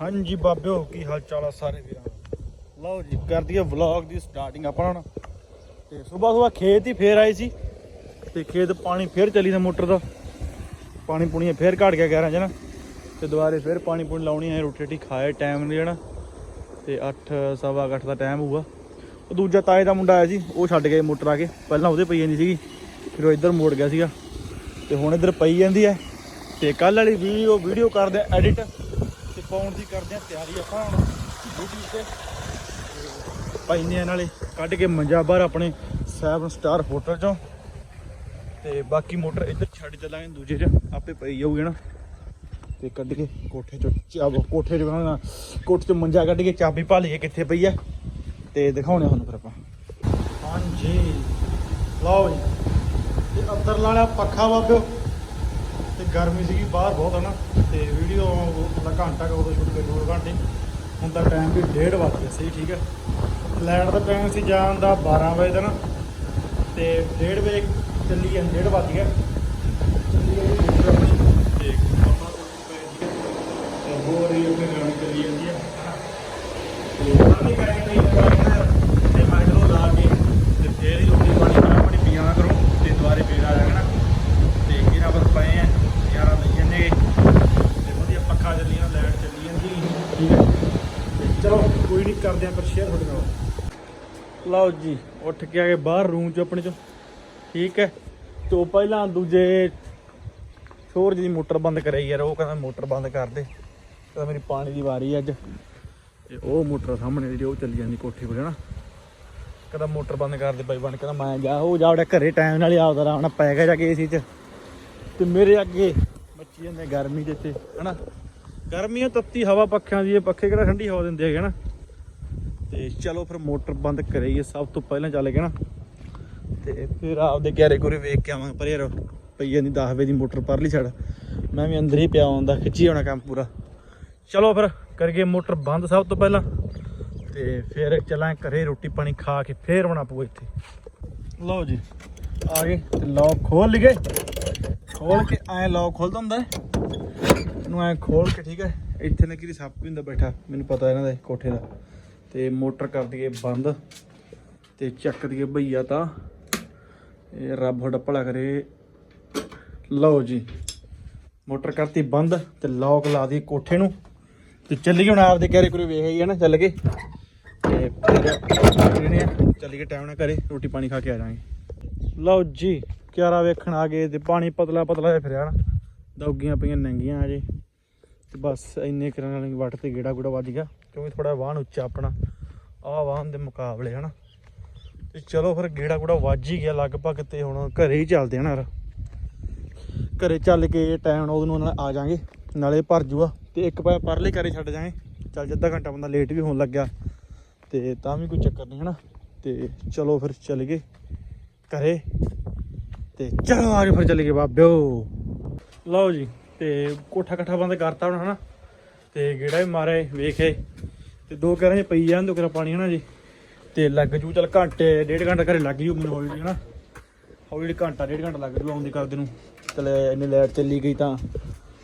ਹਾਂਜੀ ਬਾਬਿਓ, ਕੀ ਹਾਲ ਚਾਲ ਆ ਸਾਰੇ ਵੀਰਾਂ ਲਓ ਜੀ ਕਰਦੀ ਦਈਏ ਵਲੌਗ ਦੀ ਸਟਾਰਟਿੰਗ ਆਪਾਂ ਹੁਣ। ਤੇ ਸਵੇਰ ਸਵੇਰ ਖੇਤ ਹੀ ਫੇਰ ਆਏ ਸੀ, ਤੇ ਖੇਤ ਪਾਣੀ ਫੇਰ ਚੱਲੀ ਦਾ ਮੋਟਰ ਦਾ। ਪਾਣੀ ਪੁਣੀ ਫੇਰ ਘਟ ਗਿਆ ਗੈਰਾਂ ਚ ਨਾ। ਤੇ ਦੁਬਾਰੇ ਫੇਰ ਪਾਣੀ ਪੁਣੀ ਲਾਉਣੀ ਹੈ ਰੋਟੀ ਰੋਟੀ ਖਾਏ ਟਾਈਮ ਨਹੀਂ ਜਾਣਾ ਤੇ 8 ਸਵਾ ਕੁ ਅੱਠ ਦਾ ਟਾਈਮ ਹੋਊਗਾ। ਉਹ ਦੂਜਾ ਤਾਏ ਦਾ ਮੁੰਡਾ ਆਇਆ ਸੀ, ਉਹ ਛੱਡ ਗਏ ਮੋਟਰ ਆ ਕੇ। ਪਹਿਲਾਂ ਉਹਦੇ ਪਈ ਜਾਂਦੀ ਸੀਗੀ, ਫਿਰ ਉਹ ਇੱਧਰ ਮੋੜ ਗਿਆ ਸੀਗਾ। ਤੇ ਹੁਣ ਇੱਧਰ ਪਈ ਜਾਂਦੀ ਹੈ। ਤੇ ਕੱਲ ਵਾਲੀ ਵੀਡੀਓ ਵੀਡੀਓ ਕਰਦੇ ਐਡਿਟ ਪਾਉਣ ਦੀ ਕਰਦੇ ਆ ਤਿਆਰੀ ਆਪਾਂ ਹੁਣ YouTube ਤੇ। ਪਾਈਨੇ ਨਾਲੇ ਕੱਢ ਕੇ ਮੰਜਾ ਬਾਹਰ ਆਪਣੇ 7 ਸਟਾਰ ਹੋਟਲ ਚੋਂ। ਤੇ ਬਾਕੀ ਮੋਟਰ ਇੱਧਰ ਛੱਡ ਚੱਲਾਂਗੇ, ਦੂਜੇ 'ਚ ਆਪੇ ਪਈ ਜਾਊਗੀ ਨਾ ਤੇ ਕੱਢ ਕੇ ਕੋਠੇ ਚੋਂ ਚਾਬ ਕੋਠੇ 'ਚ ਕਹਾਂਗਾ ਕੋਠੇ 'ਚੋਂ ਮੰਜਾ ਕੱਢ ਕੇ ਚਾਬੀ ਪਾ ਲਈਏ ਕਿੱਥੇ ਪਈ ਆ। ਤੇ ਦਿਖਾਉਣੇ ਤੁਹਾਨੂੰ ਫਿਰ ਆਪਾਂ। ਹਾਂਜੀ। ਲਓ ਜੀ। ਤੇ ਅੰਦਰ ਲਾਣਾ ਪੱਖਾ ਵਾਪਿਓ ਤੇ ਗਰਮੀ ਸੀਗੀ ਬਾਹਰ ਬਹੁਤ ਹੈ ਨਾ ਤੇ ਵੀਡੀਓ ਦਾ ਘੰਟਾ ਕੁ ਉਦੋਂ ਸ਼ੂਟ ਕਰੀ, ਦੋ ਘੰਟੇ। ਹੁਣ ਤਾਂ ਟਾਈਮ ਵੀ 1:30 ਵੱਜ ਗਿਆ, ਸਹੀ ਠੀਕ ਹੈ। ਲੈਟ ਦਾ ਟਾਈਮ ਸੀ ਜਾਣ ਦਾ 12 ਵਜੇ ਦਾ ਨਾ, ਤੇ 1:30 ਵਜੇ ਚੱਲੀ ਜਾਂ 1:30 ਵੱਜ ਗਿਆ। ਚੱਲੀ ਗਈ ਤੇ ਆਪਾਂ ਤੇ ਹੋਰ ਹੀ ਆਪਣੇ ਗਾਣੀ ਚੱਲੀ ਜਾਂਦੀ ਹੈ। ਤੇ ਪਾਣੀ ਕਰੇ ਨਹੀਂ ਤੇ ਮੈਂ ਚਲੋ ਲਾ ਕੇ ਤੇ ਫੇਰ ਹੀ ਰੋਟੀ ਪਾਣੀ ਚਾਹ ਪਾਣੀ ਪੀਣਾ ਕਰੋ ਤੇ ਦੁਬਾਰੇ ਫੇਰ ਆ ਜਾਣਾ ਤੇ ਕਿਹੜਾ ਬਸ ਪਏ ਆ ਯਾਰਾਂ ਲਈ ਜੰਨੇ ਤੇ ਵਧੀਆ ਪੱਖਾ ਚੱਲੀ ਜਾਂਦਾ ਲਾਈਟ ਚੱਲੀ ਜਾਂਦੀ ਠੀਕ ਹੈ ਤੇ ਚਲੋ ਕੋਈ ਨਹੀਂ ਕਰਦੇ ਆ ਪਰ ਸ਼ੇਅਰ ਤੁਹਾਡੇ ਨਾਲ। ਲਓ ਜੀ, ਉੱਠ ਕੇ ਆ ਗਏ ਬਾਹਰ ਰੂਮ ਚ ਆਪਣੇ ਚ। ਠੀਕ ਹੈ। ਤੋਂ ਪਹਿਲਾਂ ਦੂਜੇ ਸ਼ੋਰ ਜੀ ਮੋਟਰ ਬੰਦ ਕਰਾਈ ਯਾਰ, ਉਹ ਕਹਿੰਦਾ ਮੋਟਰ ਬੰਦ ਕਰ ਦੇ। ਕਹਿੰਦਾ ਮੇਰੀ ਪਾਣੀ ਦੀ ਵਾਰੀ ਹੈ ਅੱਜ। ਤੇ ਉਹ ਮੋਟਰ ਸਾਹਮਣੇ ਜਿਹੜੀ ਉਹ ਚੱਲੀ ਜਾਂਦੀ ਕੋਠੇ ਕੋਲ ਨਾ ਕਹਿੰਦਾ ਮੋਟਰ ਬੰਦ ਕਰ ਦੇ ਬਾਈ ਬਣ ਕਹਿੰਦਾ ਮੈਂ ਜਾ, ਉਹ ਜਾ ਉਹਦਾ ਘਰੇ ਟਾਈਮ ਨਾਲ ਹੀ ਆਪਦਾ ਆਰਾਮ ਨਾਲ ਪੈ ਗਿਆ ਜਾ ਕੇ ਏਸੀ ਚ। ਤੇ ਮੇਰੇ ਅੱਗੇ ਬੱਚੀ ਜਾਂਦੇ ਗਰਮੀ ਦੇ ਤੇ ਹਨਾ। ਗਰਮੀ ਆ ਤੱਤੀ ਹਵਾ ਪੱਖਿਆਂ ਦੀ, ਇਹ ਪੱਖੇ ਕਿਹੜਾ ਠੰਡੀ ਹਵਾ ਦਿੰਦੇ ਹੈਗੇ ਨਾ ਤੇ ਚਲੋ ਫਿਰ ਮੋਟਰ ਬੰਦ ਕਰਾਈਏ ਸਭ ਤੋਂ ਪਹਿਲਾਂ ਚੱਲ ਗਏ ਨਾ। ਤੇ ਫਿਰ ਆਪਦੇ ਘਰੇ ਕੋਰੇ ਵੇਖ ਕੇ ਆਵਾਂਗੇ, ਪਰ ਯਾਰ ਪਈ ਜਾਂਦੀ 10 ਵਜੇ ਦੀ ਮੋਟਰ ਪਰਲੀ ਛੱਡ। ਮੈਂ ਵੀ ਅੰਦਰ ਹੀ ਪਿਆ ਹੁੰਦਾ, ਖਿੱਚੀ ਆਉਣਾ ਕੰਮ ਪੂਰਾ। ਚਲੋ ਫਿਰ ਕਰੀਏ ਮੋਟਰ ਬੰਦ ਸਭ ਤੋਂ ਪਹਿਲਾਂ। ਤੇ ਫਿਰ ਚੱਲਾਂ ਘਰੇ ਰੋਟੀ ਪਾਣੀ ਖਾ ਕੇ ਫੇਰ ਆਉਣਾ ਪਊ ਇੱਥੇ। ਲਓ ਜੀ, ਆ ਗਏ ਤੇ ਲੌਕ ਖੋਲ ਲਈਏ। ਖੋਲ ਕੇ ਐ ਲੌਕ ਖੋਲਦਾ ਹੁੰਦਾ ਹੈ। ਇਹਨੂੰ ਐ ਖੋਲ ਕੇ, ਠੀਕ ਹੈ, ਇੱਥੇ ਨਾ ਕਿਹਦੀ ਸੱਪ ਵੀ ਹੁੰਦਾ ਬੈਠਾ, ਮੈਨੂੰ ਪਤਾ ਇਹਨਾਂ ਦਾ, ਕੋਠੇ ਦਾ। ਤੇ ਮੋਟਰ ਕਰ ਦਈਏ ਬੰਦ ਤੇ ਚੱਕ ਦਈਏ ਭਈਆ ਤਾਂ। ਇਹ ਰੱਬ ਤੁਹਾਡਾ ਭਲਾ ਕਰੇ। ਲਓ ਜੀ, ਮੋਟਰ ਕਰਤੀ ਬੰਦ ਤੇ ਲੌਕ ਲਾ ਦੀ ਕੋਠੇ ਨੂੰ। ਤੇ ਚੱਲੀਏ ਹੁਣ ਆਪਦੇ ਘਰੇ ਕੋਰੇ ਵੇਖ ਆਈਏ ਨਾ, ਚੱਲ ਕੇ ਤੇ ਫਿਰ ਜਿਹੜੇ ਆ ਟਾਈਮ ਨਾਲ ਘਰੇ, ਰੋਟੀ ਪਾਣੀ ਖਾ ਕੇ ਆ ਜਾਵਾਂਗੇ। ਲਓ ਜੀ, ਕਿਆਰਾ ਵੇਖਣ ਆ ਗਏ ਤੇ ਪਾਣੀ ਪਤਲਾ ਪਤਲਾ ਜਿਹਾ ਫਿਰਿਆ ਨਾ। ਦੌਗੀਆਂ ਪਈਆਂ, ਨੰਗੀਆਂ ਅਜੇ ਤੇ ਬਸ ਇੰਨੇ ਕਰਨ ਵਾਲੀ ਵੱਟ ਤੇ ਗੇੜਾ ਗੂੜਾ ਵੱਜ ਗਿਆ। ਕਿਉਂਕਿ ਥੋੜਾ ਵਾਹਨ ਉੱਚਾ ਆਪਣਾ, ਆਹ ਵਾਹਨ ਦੇ ਮੁਕਾਬਲੇ, ਹਨਾ? ਤੇ ਚਲੋ ਫਿਰ ਗੇੜਾ ਗੁੜਾ ਵੱਜ ਹੀ ਗਿਆ ਲਗਭਗ ਤੇ ਹੁਣ ਘਰੇ ਹੀ ਚੱਲਦੇ ਹਨਾ ਯਾਰ। ਘਰੇ ਚੱਲ ਕੇ ਟਾਈਮ ਨਾਲ ਉਹਨੂੰ ਨਾਲ ਆ ਜਾਾਂਗੇ ਨਾਲੇ ਭਰ ਜੂਗਾ। ਤੇ ਇੱਕ ਪਾ ਪਰਲੇ ਘਰੇ ਛੱਡ ਜਾਾਂਗੇ ਚੱਲ ਜਿੱਦਾਂ ਘੰਟਾ ਬੰਦਾ ਲੇਟ ਵੀ ਹੋਣ ਲੱਗਿਆ, ਤੇ ਤਾਂ ਵੀ ਕੋਈ ਚੱਕਰ ਨਹੀਂ, ਹਨਾ? ਤੇ ਚਲੋ ਫਿਰ ਚੱਲ ਗਏ ਘਰੇ। ਤੇ ਚਲੋ ਆ ਗਏ ਫਿਰ ਚੱਲ ਗਏ ਬਾਬਿਓ। ਲਓ ਜੀ, ਤੇ ਕੋਠਾ ਇਕੱਠਾ ਬੰਦ ਕਰਤਾ ਹੁਣ, ਹਨਾ? ਤੇ ਗੇੜਾ ਵੀ ਮਾਰੇ ਵੇਖੇ ਤੇ ਦੋ ਕਰਾਂ ਚ ਪਈ ਜਾਂਦੇ ਕਰਾਂ ਪਾਣੀ ਹਨਾ ਜੀ। ਤੇ ਲੱਗ ਜੂ ਚੱਲ ਘੰਟੇ, ਡੇਢ ਘੰਟਾ ਘਰੇ ਲੱਗ ਜੂ ਮੈਨੂੰ ਹੌਲੀ ਹਨਾ। ਹੌਲੀ ਘੰਟਾ, ਡੇਢ ਘੰਟਾ ਲੱਗ ਜੂ ਆਉਂਦੀ ਕਰਦੇ ਨੂੰ। ਚਲ ਇੰਨੀ ਲਾਈਟ ਚੱਲੀ ਗਈ ਤਾਂ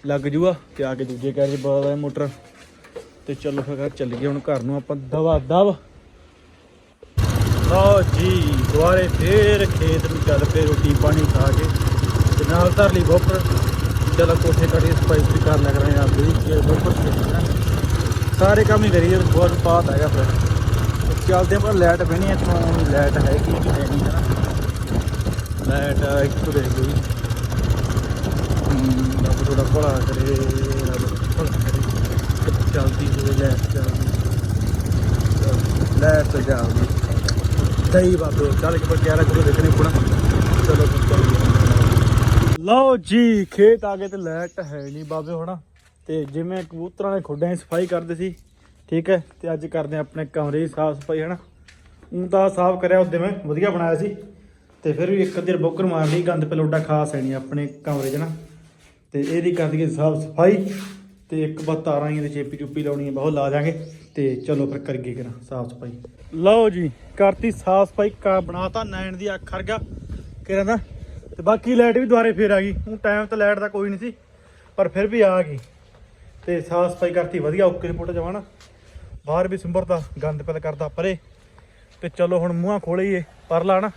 ਲੱਗ ਜੂਗਾ ਤੇ ਆ ਕੇ ਦੂਜੇ ਕੈਰੇ ਬੜਾ ਮੋਟਰ। ਤੇ ਚਲੋ ਫਿਰ ਘਰ ਚੱਲ ਗਏ ਹੁਣ ਘਰ ਨੂੰ ਆਪਾਂ ਦਵਾ ਦਵ। ਲਓ ਜੀ ਦੁਆਰੇ ਫੇਰ ਖੇਤ ਨੂੰ ਚੱਲ ਪਏ ਰੋਟੀ ਪਾਣੀ ਖਾ ਕੇ। ਤੇ ਨਾਲ ਧਰ ਲਈ ਬੋਪਰ ਚਲੋ ਕੋਠੇ ਕੜੀ ਸਫ਼ਾਈ ਸੁਫਾਈ ਕਰ ਲੱਗ ਰਹੇ ਆ ਵੀ ਕਿ ਬੋਪਰ ਸਾਰੇ ਕੰਮ ਹੀ ਕਰੀਏ ਤੇ ਬਹੁਤ ਪਾਤ ਹੈਗਾ ਫਿਰ। ਤੇ ਚੱਲਦੇ ਆ ਪਰ ਲਾਈਟ ਬਹਿਣੀ ਇੱਥੋਂ ਲਾਈਟ ਹੈ ਕਿ ਨਹੀਂ ਹੈ ਨਹੀਂ ਨਾ। ਲਾਈਟ ਇੱਕ ਦੇ ਗਈ ਹਮ, ਰੱਬ ਥੋੜਾ ਭਲਾ ਕਰੇ ਰੱਬ ਭਲਾ ਕਰੇ। ਚਲਦੀ ਹੋਵੇ ਲਾਈਟ ਚੱਲਦੀ ਲਾਈਟ ਤਾਂ ਚੱਲਦੀ ਸਹੀ ਬਾਬੇ ਚੱਲ ਕੇ ਪਰ 11 ਕਿਲੋ ਦੇਖਣੇ ਪੁਣਾ ਚਲੋ ਫਿਰ ਚੱਲੀਏ ਲਓ ਜੀ, ਖੇਤ ਆ ਗਏ ਤੇ ਲੈਟ ਹੈ ਨਹੀਂ ਬਾਬੇ ਹੋਣਾ। ਤੇ ਜਿਵੇਂ ਕਬੂਤਰਾਂ ਨੇ ਖੁੱਡਾਂ ਦੀ ਸਫ਼ਾਈ ਕਰਦੇ ਸੀ, ਠੀਕ ਹੈ, ਤੇ ਅੱਜ ਕਰਦੇ ਆ ਆਪਣੇ ਕਮਰੇ ਦੀ ਸਾਫ਼ ਸਫ਼ਾਈ, ਹਨਾ? ਉਹ ਤਾਂ ਸਾਫ਼ ਕਰਿਆ ਉਹਦੇ ਮੈਂ, ਵਧੀਆ ਬਣਾਇਆ ਸੀ। ਤੇ ਫਿਰ ਵੀ ਇੱਕ ਅੱਧੀ ਬੋਕਰ ਮਾਰ ਲਈ, ਗੰਦ ਪਲੋਡਾ ਖਾਸ ਹੈ ਨਹੀਂ ਆਪਣੇ ਕਮਰੇ 'ਚ ਨਾ ਤੇ ਇਹਦੀ ਕਰ ਦਈਏ ਸਾਫ਼ ਸਫ਼ਾਈ, ਤੇ ਇੱਕ ਬਾ ਤਾਰਾਂ ਹੀ ਤੇ ਚੇਪੀ ਚੁੱਪੀ ਲਾਉਣੀ ਹੈ ਬਹੁਤ ਲਾ ਜਾਾਂਗੇ ਤੇ ਚਲੋ ਫਿਰ ਕਰੀਏ ਕਰਾਂ ਸਾਫ਼ ਸਫ਼ਾਈ। ਲਓ ਜੀ, ਕਰਤੀ ਸਾਫ਼ ਸਫ਼ਾਈ ਕਾ ਬਣਾਤਾ ਨੈਣ ਦੀ ਅੱਖ ਖੜ ਗਿਆ। ਕਿਰਨ ਦਾ ਤੇ ਬਾਕੀ ਲਾਈਟ ਵੀ ਦੁਬਾਰੇ ਫੇਰ ਆ ਗਈ। ਹੁਣ ਟਾਈਮ ਤੇ ਲਾਈਟ ਦਾ ਕੋਈ ਨਹੀਂ ਸੀ, ਪਰ ਫਿਰ ਵੀ ਆ ਗਈ। ਤੇ ਸਾਫ਼ ਸਫ਼ਾਈ ਕਰਤੀ, ਵਧੀਆ ਓਕੇ ਰਿਪੋਰਟ ਜਵਾਣਾ ਬਾਹਰ ਵੀ ਸਿੰਬਰਦਾ ਗੰਦ ਪੈਦਾ ਕਰਦਾ ਪਰੇ। ਤੇ ਚਲੋ ਹੁਣ ਮੂੰਹਾਂ ਖੋਲਈਏ ਪਰਲਾ ਨਾ।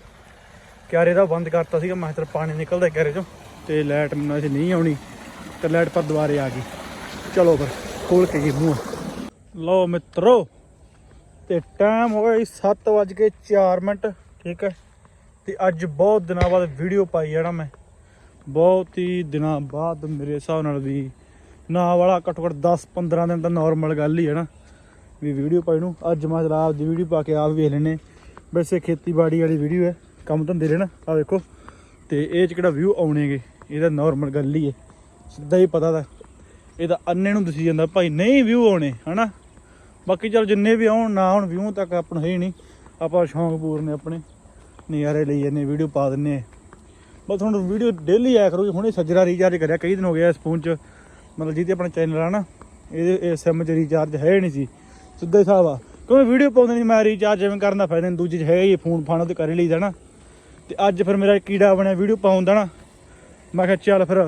ਕਿਆਰੇ ਦਾ ਬੰਦ ਕਰਤਾ ਸੀਗਾ, ਮੈਂ ਕਿਹਾ ਪਾਣੀ ਨਿਕਲਦਾ ਕਿਆਰੇ ਚੋਂ। ਤੇ ਲਾਈਟ ਮੈਨੂੰ ਅਸੀਂ ਨਹੀਂ ਆਉਣੀ, ਤੇ ਲਾਈਟ ਪਰ ਦੁਬਾਰੇ ਆ ਗਈ। ਚਲੋ ਫਿਰ, ਖੋਲ ਕੇ ਜੀ ਮੂੰਹ। ਲਓ ਮਿੱਤਰੋ, ਤੇ ਟਾਈਮ ਹੋ ਗਿਆ 7:04 ਮਿੰਟ, ਠੀਕ ਹੈ। ਤੇ ਅੱਜ ਬਹੁਤ ਦਿਨਾਂ ਬਾਅਦ ਵੀਡੀਓ ਪਾਈ ਹੈ ਨਾ ਮੈਂ। ਬਹੁਤ ਹੀ ਦਿਨਾਂ ਬਾਅਦ ਮੇਰੇ ਹਿਸਾਬ ਨਾਲ ਵੀ ਨਾ ਵਾਲਾ ਘੱਟੋ ਘੱਟ 10-15 ਦਿਨ ਤਾਂ ਨਾਰਮਲ ਗੱਲ ਹੀ ਹੈ ਨਾ ਵੀ ਵੀਡੀਓ ਪਾਈ ਨੂੰ। ਅੱਜ ਮੈਂ ਜਰਾ ਆਪਦੀ ਵੀਡੀਓ ਪਾ ਕੇ ਆਪ ਵੇਖ ਲੈਨੇ ਵੈਸੇ ਖੇਤੀਬਾੜੀ ਵਾਲੀ ਵੀਡੀਓ ਹੈ, ਕੰਮ ਧੰਦੇ ਦੇ ਨਾ ਆ ਦੇਖੋ ਤੇ ਇਹ ਚ ਕਿਹੜਾ ਵਿਊ ਆਉਣੇਗੇ ਇਹਦਾ ਨਾਰਮਲ ਗੱਲ ਹੀ ਹੈ, ਸਿੱਧਾ ਹੀ ਪਤਾ ਦਾ ਇਹਦਾ ਤਾਂ ਅੰਨੇ ਨੂੰ ਦੱਸੀ ਜਾਂਦਾ, ਭਾਈ ਨਹੀਂ ਵਿਊ ਆਉਣੇ ਹਨਾ? ਬਾਕੀ ਚਲ ਜਿੰਨੇ ਵੀ ਆਉਣ, ਨਾ ਆਉਣ ਵਿਊ ਤੱਕ ਆਪਣਾ ਹੈ ਹੀ ਨਹੀਂ। ਆਪਾਂ ਸ਼ੌਂਕ ਪੂਰਨੇ ਆਪਣੇ। ਨਜ਼ਾਰੇ ਲਈ ਜਾਂਦੇ ਵੀਡੀਓ ਪਾ ਦਿੰਨੇ ਬਸ ਹੁਣ ਵੀਡੀਓ ਡੇਲੀ ਆਇਆ ਕਰੂਗੀ ਹੁਣੇ ਸੱਜਰਾ ਰੀਚਾਰਜ ਕਰਿਆ ਕਈ ਦਿਨ ਹੋ ਗਿਆ ਇਸ ਫੋਨ 'ਚ ਮਤਲਬ ਜਿਹਦੇ ਆਪਣਾ ਚੈਨਲ ਆ ਨਾ ਇਹਦੇ ਇਹ ਸਿਮ 'ਚ ਰੀਚਾਰਜ ਹੈ ਹੀ ਨਹੀਂ ਸੀ ਸਿੱਧਾ ਹੀ ਹਿਸਾਬ ਆ ਕਿਉਂਕਿ ਵੀਡੀਓ ਪਾਉਂਦੇ ਨਹੀਂ ਮੈਂ ਰੀਚਾਰਜ ਜਿਵੇਂ ਕਰਨ ਦਾ ਫਾਇਦਾ ਨਹੀਂ ਦੂਜੀ 'ਚ ਹੈਗਾ ਹੀ ਫੋਨ ਫਾਨ ਤੇ ਕਰ ਹੀ ਲਈਦਾ ਨਾ ਤੇ ਅੱਜ ਫਿਰ ਮੇਰਾ ਕੀੜਾ ਬਣਿਆ ਵੀਡੀਓ ਪਾਉਣ ਦਾ ਨਾ ਮੈਂ ਕਿਹਾ ਚੱਲ ਫਿਰ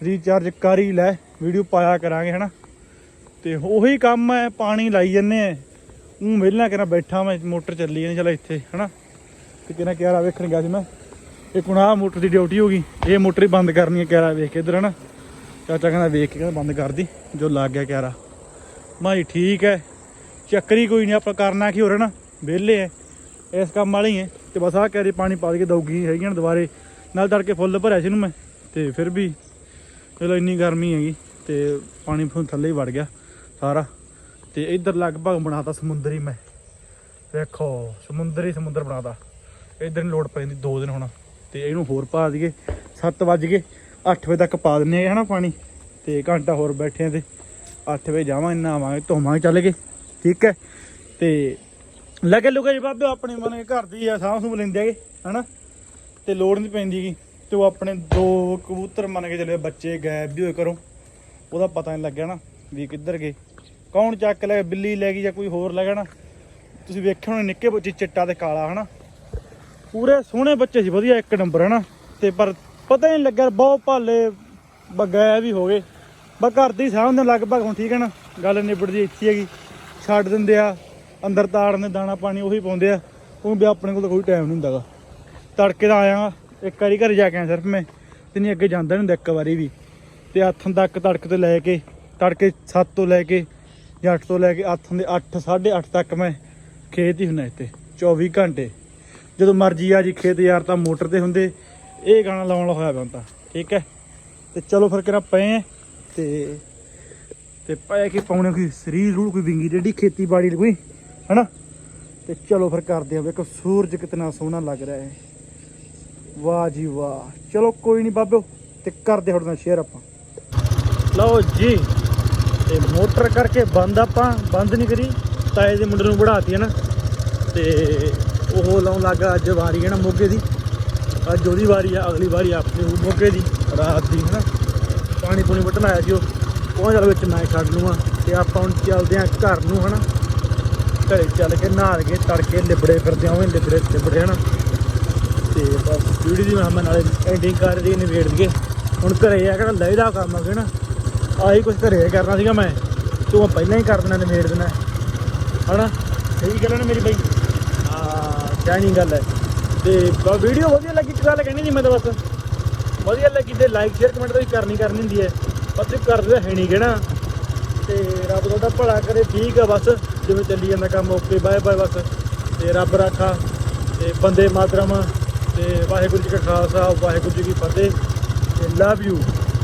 ਰੀਚਾਰਜ ਕਰ ਹੀ ਲੈ ਵੀਡੀਓ ਪਾਇਆ ਕਰਾਂਗੇ ਹਨਾ ਤੇ ਉਹੀ ਕੰਮ ਹੈ ਪਾਣੀ ਲਾਈ ਜੰਨੇ ਆ ਉਹ ਵਿਹਲਾ ਕਿਨਾ ਬੈਠਾ ਮੈਂ ਮੋਟਰ ਚੱਲੀ ਜਾਂਦੀ ਚਲ ਇੱਥੇ ਹਨਾ ਤੇ ਕਿਨਾ ਕਿਆਰਾ ਵੇਖਣ ਗਿਆ ਸੀ ਮੈਂ। ਇੱਕ ਹੁਣ ਆਹ ਮੋਟਰ ਦੀ ਡਿਊਟੀ ਹੋ ਗਈ। ਇਹ ਮੋਟਰ ਹੀ ਬੰਦ ਕਰਨੀ ਹੈ ਕਿਆਰਾ ਵੇਖ ਕੇ ਇਧਰ ਹਨਾ। ਚਾਚਾ ਕਹਿੰਦਾ ਵੇਖ ਕੇ ਕਹਿੰਦਾ ਬੰਦ ਕਰ ਦੀ ਜੋ ਲੱਗ ਗਿਆ ਕਿਆਰਾ। ਮੈਂ ਜੀ ਠੀਕ ਹੈ, ਚੱਕਰੀ ਕੋਈ ਨਹੀਂ, ਆਪਾਂ ਕਰਨਾ ਕੀ ਹੋਰ ਰਿਹਾ ਨਾ ਵਿਹਲੇ ਐ ਇਸ ਕੰਮ ਵਾਲੇ ਹੀ ਐ ਤੇ ਬਸ ਆਹ ਕਿਆਰੀ ਪਾਣੀ ਪਾ ਕੇ ਦਊਗੀ ਹੈਗੀਆਂ ਨੇ ਦੁਬਾਰੇ। ਨਾਲ ਤੜਕੇ ਫੁੱਲ ਭਰਿਆ ਸੀ ਇਹਨੂੰ ਮੈਂ, ਤੇ ਫਿਰ ਵੀ ਚਲੋ ਇੰਨੀ ਗਰਮੀ ਹੈਗੀ, ਤੇ ਪਾਣੀ ਫਿਰ ਥੱਲੇ ਹੀ ਵੜ ਗਿਆ ਸਾਰਾ। ਤੇ ਇੱਧਰ ਲਗਭਗ ਬਣਾਤਾ ਸਮੁੰਦਰੀ ਮੈਂ। ਵੇਖੋ, ਸਮੁੰਦਰੀ ਸਮੁੰਦਰ ਬਣਾਤਾ। ਇੱਧਰ ਨੂੰ ਲੋਡ ਪੈਂਦੀ ਦੋ ਦਿਨ ਹੁਣ। ਤੇ ਇਹਨੂੰ ਹੋਰ ਪਾ ਦਈਏ 7 ਵਜ ਗਏ 8 ਵਜੇ ਤੱਕ ਪਾ ਦਿੰਨੇ ਆ ਹਨਾ ਪਾਣੀ। ਤੇ ਘੰਟਾ ਹੋਰ ਬੈਠੇ ਆ ਤੇ 8 ਵਜੇ ਜਾਵਾਂ ਇੰਨਾ ਆਵਾਂਗੇ ਧੋਵਾਂਗੇ ਚੱਲ ਗਏ। ਠੀਕ ਹੈ? ਤੇ ਲਗੇ ਲੁਗੇ ਜੀ ਬਾਬੇ ਆਪਣੇ ਮਨੇ ਘਰ ਦੀ ਆ ਸਾਂਭ ਸੂਬ ਲੈਂਦੇ ਹੈਗੇ ਹਨਾ? ਤੇ ਲੋੜ ਨਹੀਂ ਪੈਂਦੀ ਗੀ ਤੇ ਉਹ ਆਪਣੇ ਦੋ ਕਬੂਤਰ ਮੰਨ ਕੇ ਚੱਲੇ ਬੱਚੇ ਗਾਇਬ ਵੀ ਹੋਏ ਕਰੋ ਉਹਦਾ ਪਤਾ ਨਹੀਂ ਲੱਗਿਆ ਨਾ ਵੀ ਕਿੱਧਰ ਗਏ। ਕੌਣ ਚੱਕ ਲੈ ਗਿਆ, ਬਿੱਲੀ ਲੈ ਗਈ ਜਾਂ ਕੋਈ ਹੋਰ ਲੈ ਗਿਆ ਨਾ। ਤੁਸੀਂ ਵੇਖਿਆ ਹੋਣੇ ਨਿੱਕੇ ਬੱਚੇ ਚਿੱਟਾ ਤੇ ਕਾਲਾ ਹਨਾ? ਪੂਰੇ ਸੋਹਣੇ ਬੱਚੇ ਸੀ, ਵਧੀਆ ਇੱਕ ਨੰਬਰ ਹਨਾ? ਤੇ ਪਰ ਪਤਾ ਹੀ ਨਹੀਂ ਲੱਗਿਆ, ਬਹੁਤ ਭਾਲੇ ਬਗਾਇਆ ਵੀ ਹੋ ਗਏ। ਬਸ ਘਰ ਦੀ ਸਾਹਮਣੇ ਲਗਭਗ ਹੁਣ ਠੀਕ ਹੈ ਨਾ? ਗੱਲ ਨਿਬੜਦੀ ਇੱਥੇ ਹੈਗੀ। ਛੱਡ ਦਿੰਦੇ ਆ, ਅੰਦਰ ਤਾੜਨੇ, ਦਾਣਾ ਪਾਣੀ ਉਹੀ ਪਾਉਂਦੇ ਆ। ਉਹ ਵੀ ਆਪਣੇ ਕੋਲ ਕੋਈ ਟਾਈਮ ਨਹੀਂ ਹੁੰਦਾਗਾ ਤੜਕੇ ਦਾ ਆਇਆ ਇੱਕ ਵਾਰੀ ਘਰ ਜਾ ਕੇ ਆਇਆ ਸਿਰਫ ਮੈਂ, ਤੇ ਨਹੀਂ ਅੱਗੇ ਜਾਂਦਾ ਨਹੀਂ ਹੁੰਦਾ ਇੱਕ ਵਾਰੀ ਵੀ। ਤੇ ਹੱਥਾਂ ਤੱਕ ਤੜਕ ਤੋਂ ਲੈ ਕੇ, ਤੜਕੇ 7 ਤੋਂ ਲੈ ਕੇ ਜਾਂ 8 ਤੋਂ ਲੈ ਕੇ ਹੱਥਾਂ ਦੇ 8 8:30 ਤੱਕ ਮੈਂ ਖੇਤ ਹੀ ਹੁੰਦਾ ਇੱਥੇ 24 ਘੰਟੇ। ਜਦੋਂ ਮਰਜ਼ੀ ਆ ਜੀ, ਖੇਤ ਯਾਰ ਤਾਂ ਮੋਟਰ ਤੇ ਹੁੰਦੇ। ਇਹ ਗਾਣਾ ਲਾਉਣ ਵਾਲਾ ਹੋਇਆ ਬੰਦਾ ਠੀਕ ਹੈ? ਤੇ ਚਲੋ ਫਿਰ ਕਿਰਾ ਪਏ ਆਂ। ਤੇ ਤੇ ਪਏ ਕਿ ਪਾਉਣੇ ਕੋਈ ਸਰੀਰ ਰੂਲ ਕੋਈ ਵਿੰਗੀ ਡੇਡੀ ਖੇਤੀਬਾੜੀ ਲਈ ਕੋਈ, ਹਨਾ? ਤੇ ਚਲੋ ਫਿਰ ਕਰਦੇ ਆ ਵੇਖੋ ਸੂਰਜ ਕਿਤਨਾ ਸੋਹਣਾ ਲੱਗ ਰਿਹਾ ਹੈ। ਵਾਹ ਜੀ ਵਾਹ। ਚਲੋ ਕੋਈ ਨਹੀਂ ਬਾਬਿਓ, ਤੇ ਕਰਦੇ ਤੁਹਾਡੇ ਨਾਲ ਸ਼ੇਅਰ ਆਪਾਂ। ਲਓ ਜੀ, ਤੇ ਮੋਟਰ ਕਰਕੇ ਬੰਦ ਆਪਾਂ, ਬੰਦ ਨਹੀਂ ਕਰੀ, ਤਾਏ ਦੇ ਮੁੰਡੇ ਨੂੰ ਵੜਾਤੀ ਹੈ ਨਾ। ਤੇ ਉਹ ਲਾਉਣ ਲੱਗਾ ਅੱਜ ਵਾਰੀ ਹੈ ਨਾ ਮੋਗੇ ਦੀ। ਅੱਜ ਉਹਦੀ ਵਾਰੀ ਆ, ਅਗਲੀ ਵਾਰੀ ਆਪਣੀ ਹੋਊ ਮੋਗੇ ਦੀ, ਰਾਤ ਦੀ ਹੈ ਨਾ। ਪਾਣੀ ਪੂਣੀ ਵੱਟਣ ਆਇਆ ਸੀ ਉਹ। ਉਹ ਚੱਲ ਵਿੱਚ ਮੈਂ ਛੱਡ ਲੂੰਗਾ ਤੇ ਆਪਾਂ ਹੁਣ ਚੱਲਦੇ ਆਂ ਘਰ ਨੂੰ ਹਨਾ ਘਰੇ ਚੱਲ ਕੇ ਨਹਾ ਕੇ, ਤੜਕੇ ਲਿਬੜੇ ਫਿਰਦੇ ਆਂ ਉਹ ਲਿਬੜੇ ਲਿਬੜੇ ਹਨਾ ਤੇ ਬਸ ਵੀਡੀਓ ਦੀ ਮੈਂ ਨਾਲੇ ਐਂਡਿੰਗ ਕਰ ਰਹੀ ਨਿਬੇੜ ਦਈਏ। ਹੁਣ ਘਰੇ ਆ ਕਿਹੜਾ ਲੈਦਾ ਕੰਮ ਆ ਨਾ ਆਹੀ ਕੁਝ ਘਰੇ ਕਰਨਾ ਸੀਗਾ ਮੈਂ। ਤੂੰ ਪਹਿਲਾਂ ਹੀ ਕਰ ਦੇਣਾ, ਨਿਬੇੜ ਦੇਣਾ। ਹਨਾ ਸਹੀ ਗੱਲ ਹੈ ਨਾ ਮੇਰੀ ਬਾਈ? ਕਹਿਣੀ ਗੱਲ ਹੈ। ਤੇ ਵੀਡੀਓ ਵਧੀਆ ਲੱਗੀ ਇੱਕ ਗੱਲ ਕਹਿਣੀ ਨਹੀਂ ਮੈਂ ਤਾਂ ਬਸ। ਵਧੀਆ ਲੱਗੀ ਤੇ ਲਾਈਕ ਸ਼ੇਅਰ ਕਮੈਂਟ ਤਾਂ ਵੀ ਕਰਨੀ ਕਰਨੀ ਹੁੰਦੀ ਹੈ। ਪਰ ਤੁਸੀਂ ਕਰਦੇ ਤਾਂ ਹੈ ਨਹੀਂ ਕਿਹੜਾ ਤੇ ਰੱਬ ਤੁਹਾਡਾ ਭਲਾ ਕਰੇ, ਠੀਕ ਆ ਬਸ। ਜਿਵੇਂ ਚੱਲੀ ਜਾਂਦਾ ਕੰਮ ਓਕੇ ਬਾਏ ਬਾਏ ਬਸ। ਤੇ ਰੱਬ ਰਾਖਾ। ਤੇ ਬੰਦੇ ਮਾਤਰਮ। ਤੇ ਵਾਹਿਗੁਰੂ ਜੀ ਕਾ ਖਾਲਸਾ, ਵਾਹਿਗੁਰੂ ਜੀ ਕੀ ਫਤਿਹ। ਤੇ ਲਵ ਯੂ